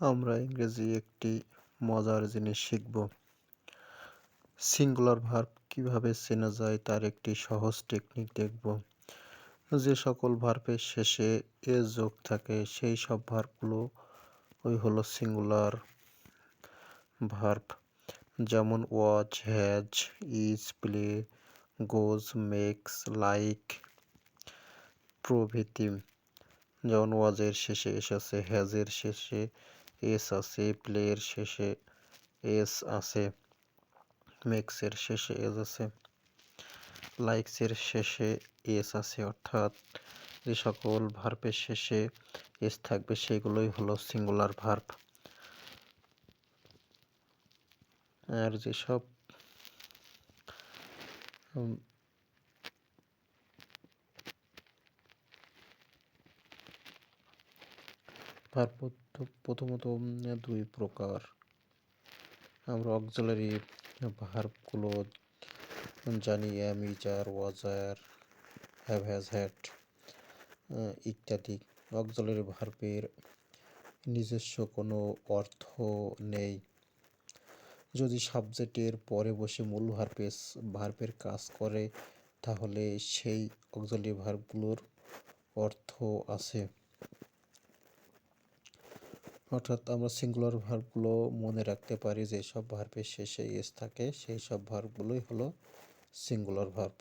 আমরা ইংরেজি একটি মজার জিনিস শিখব। সিঙ্গুলার ভার্ব কীভাবে চেনা যায় তার একটি সহজ টেকনিক দেখব। যে সকল ভার্বের শেষে এ যোগ থাকে, সেই সব ভার্বগুলো ওই হলো সিঙ্গুলার ভার্ব যেমন watch has is play goes makes like প্রভৃতি। যেমন ওয়াজের শেষে এসেছে হ্যাজের শেষে এস আছে প্লের শেষে এস আছে মেক্সের শেষে এস আছে লাইকসের শেষে এস আছে। অর্থাৎ যে সকল ভার্বের শেষে এস থাকবে, সেগুলোই হলো সিঙ্গুলার ভার্ব। আর যেসব ভার্ব প্রথমত দুই প্রকার। আমরা অক্সিলারি ভার্বগুলো জানি am is are was were have has had ইত্যাদি। অক্সিলারি ভার্বের নিজস্ব কোনো অর্থ নেই। যদি সাবজেক্টের পরে বসে মূল ভার্বের ভার্বের কাজ করে, তাহলে সেই অক্সিলারি ভার্বগুলোর অর্থ আছে। অর্থাৎ আমরা সিঙ্গুলার ভার্বগুলো মনে রাখতে পারি যে সব ভার্বের শেষে এস থাকে, সেই সব ভার্বগুলোই হলো সিঙ্গুলার ভার্ব